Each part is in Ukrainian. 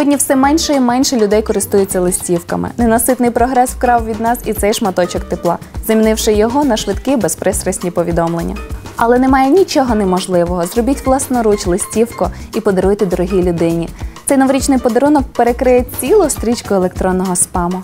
Сьогодні все менше і менше людей користуються листівками. Ненаситний прогрес вкрав від нас і цей шматочок тепла, замінивши його на швидкі безпристрасні повідомлення. Але немає нічого неможливого. Зробіть власноруч листівку і подаруйте дорогій людині. Цей новорічний подарунок перекриє цілу стрічку електронного спаму.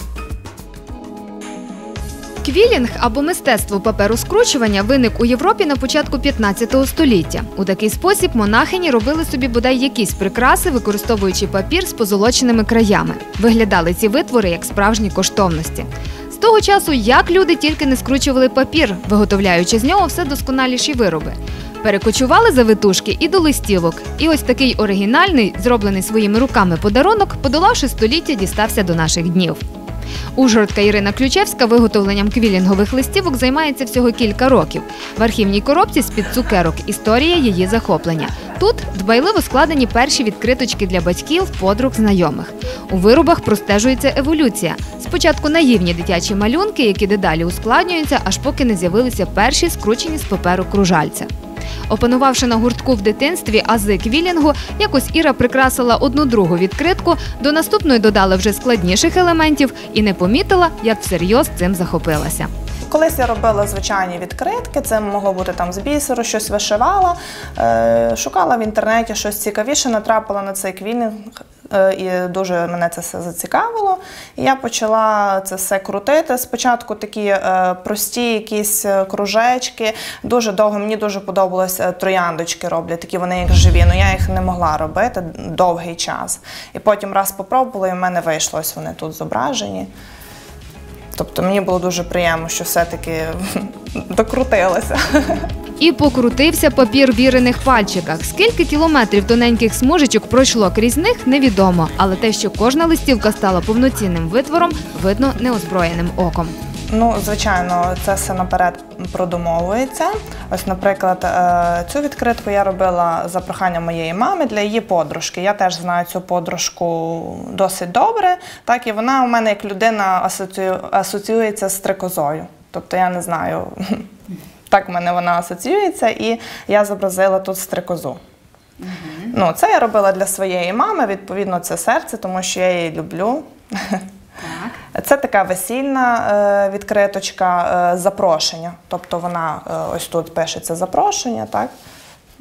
Квілінг або мистецтво паперу скручування виник у Європі на початку 15 століття. У такий спосіб монахині робили собі бодай якісь прикраси, використовуючи папір з позолоченими краями. Виглядали ці витвори як справжні коштовності. З того часу як люди тільки не скручували папір, виготовляючи з нього все досконаліші вироби. Перекочували завитушки і до листівок. І ось такий оригінальний, зроблений своїми руками подарунок, подолавши століття, дістався до наших днів. Ужгородка Ірина Ключевська виготовленням квілінгових листівок займається всього кілька років. В архівній коробці з-під цукерок історія її захоплення. Тут дбайливо складені перші відкриточки для батьків, подруг, знайомих. У виробах простежується еволюція. Спочатку наївні дитячі малюнки, які дедалі ускладнюються, аж поки не з'явилися перші скручені з паперу кружальця. Опанувавши на гуртку в дитинстві ази квілінгу, якось Іра прикрасила одну другу відкритку, до наступної додала вже складніших елементів і не помітила, як всерйоз цим захопилася. Колись я робила звичайні відкритки, це могло бути там з бісеру, щось вишивала, е, шукала в інтернеті щось цікавіше, натрапила на цей квілінг. Е, І дуже мене це все зацікавило. І я почала це все крутити. Спочатку такі е, прості якісь е, кружечки. Дуже довго мені дуже подобалось трояндочки роблять, такі вони як живі. але я їх не могла робити довгий час. І потім раз попробувала, і в мене вийшло. Ось вони тут зображені. Тобто мені було дуже приємно, що все-таки докрутилася. І покрутився папір вірених пальчиках. Скільки кілометрів тоненьких смужечок пройшло крізь них, невідомо. Але те, що кожна листівка стала повноцінним витвором, видно неозброєним оком. Ну, звичайно, це все наперед продумовується. Ось, наприклад, е, цю відкритку я робила за проханням моєї мами для її подружки. Я теж знаю цю подружку досить добре. Так, і вона у мене як людина асоціюється з стрикозою. Тобто я не знаю, так в мене вона асоціюється, і я зобразила тут стрикозу. Ну, це я робила для своєї мами, відповідно, це серце, тому що я її люблю. Це така весільна е, відкриточка е, запрошення. Тобто вона е, ось тут пишеться запрошення, так?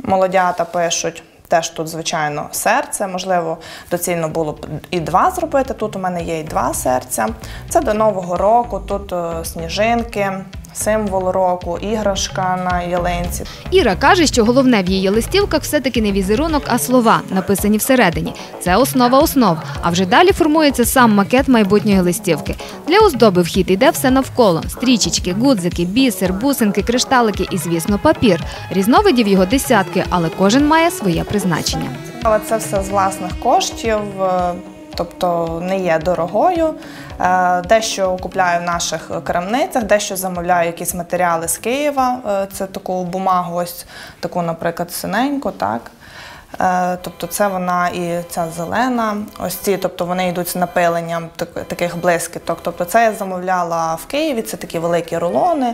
Молодята пишуть. Теж тут, звичайно, серце. Можливо, доцільно було б і два зробити. Тут у мене є і два серця. Це до Нового року, тут сніжинки, символ року, іграшка на ялинці. Іра каже, що головне в її листівках все-таки не візерунок, а слова, написані всередині. Це основа основ. А вже далі формується сам макет майбутньої листівки. Для оздоби в хід йде все навколо: стрічечки, гудзики, бісер, бусинки, кришталики і, звісно, папір. Різновидів його десятки, але кожен має своє призначення. Але це все з власних коштів, е, тобто не є дорогою. Е, Дещо купляю в наших крамницях, дещо замовляю якісь матеріали з Києва. Е, Це таку бумагу, ось таку, наприклад, синеньку, так. Е, Тобто це вона і ця зелена, ось ці, тобто вони йдуть з напиленням таких блискіток. Тобто це я замовляла в Києві, це такі великі рулони.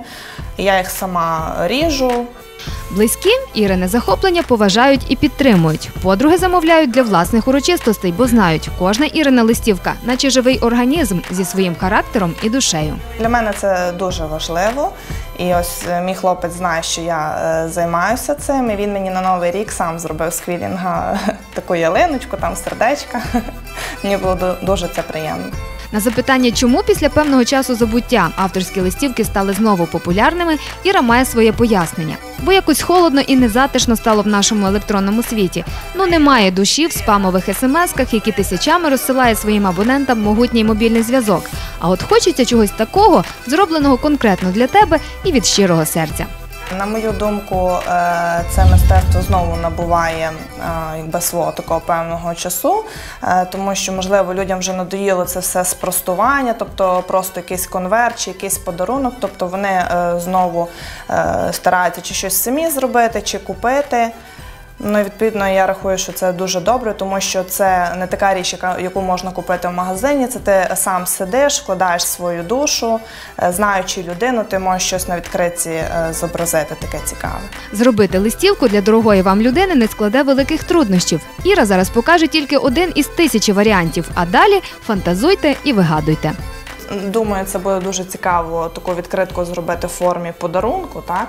Я їх сама ріжу, Близькі Ірине захоплення поважають і підтримують. Подруги замовляють для власних урочистостей, бо знають, кожна Ірина листівка, наче живий організм зі своїм характером і душею. Для мене це дуже важливо. І ось е, мій хлопець знає, що я е, займаюся цим. І він мені на новий рік сам зробив з квілінга таку ялиночку, там сердечка. Мені було дуже це приємно. На запитання, чому після певного часу забуття авторські листівки стали знову популярними, Іра має своє пояснення. Бо якось холодно і незатишно стало в нашому електронному світі. Ну немає душі в спамових смс-ках, які тисячами розсилає своїм абонентам могутній мобільний зв'язок. А от хочеться чогось такого, зробленого конкретно для тебе і від щирого серця. На мою думку, е, це мистецтво знову набуває е, якби свого такого певного часу, е, тому що, можливо, людям вже надоїло це все спростування, тобто просто якийсь конверт чи якийсь подарунок. Тобто вони знову стараються чи щось самі зробити, чи купити. Ну, відповідно, я рахую, що це дуже добре, тому що це не така річ, яка, яку можна купити в магазині. Це ти сам сидиш, вкладаєш свою душу, е, знаючи людину, ти можеш щось на відкритці е, зобразити таке цікаве. Зробити листівку для дорогої вам людини не складе великих труднощів. Іра зараз покаже тільки один із тисячі варіантів, а далі фантазуйте і вигадуйте. Думаю, це буде дуже цікаво таку відкритку зробити в формі подарунку, так?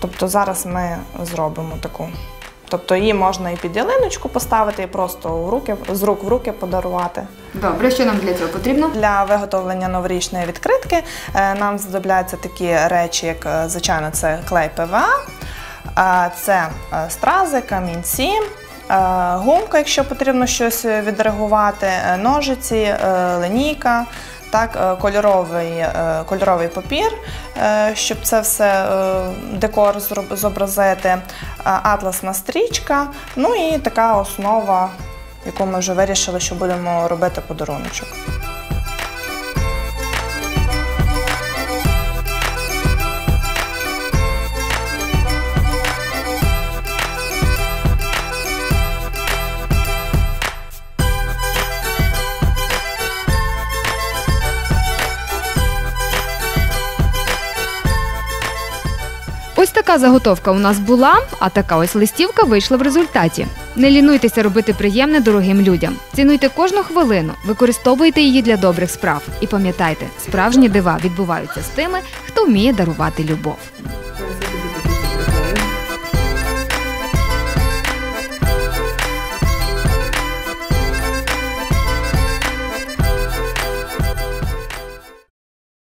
Тобто зараз ми зробимо таку. Тобто її можна і під ялиночку поставити, і просто в руки, з рук в руки подарувати. Добре, що нам для цього потрібно? Для виготовлення новорічної відкритки е, нам знадобляться такі речі, як е, звичайно, це клей ПВА, це е, стрази, камінці. Гумка, якщо потрібно щось відреагувати, ножиці, линійка, так, е, кольоровий, е, кольоровий папір, е, щоб це все декор зобразити, атласна стрічка, ну і така основа, яку ми вже вирішили, що будемо робити подаруночок. Така заготовка у нас була, а така ось листівка вийшла в результаті. Не лінуйтеся робити приємне дорогим людям. Цінуйте кожну хвилину, використовуйте її для добрих справ. І пам'ятайте, справжні дива відбуваються з тими, хто вміє дарувати любов.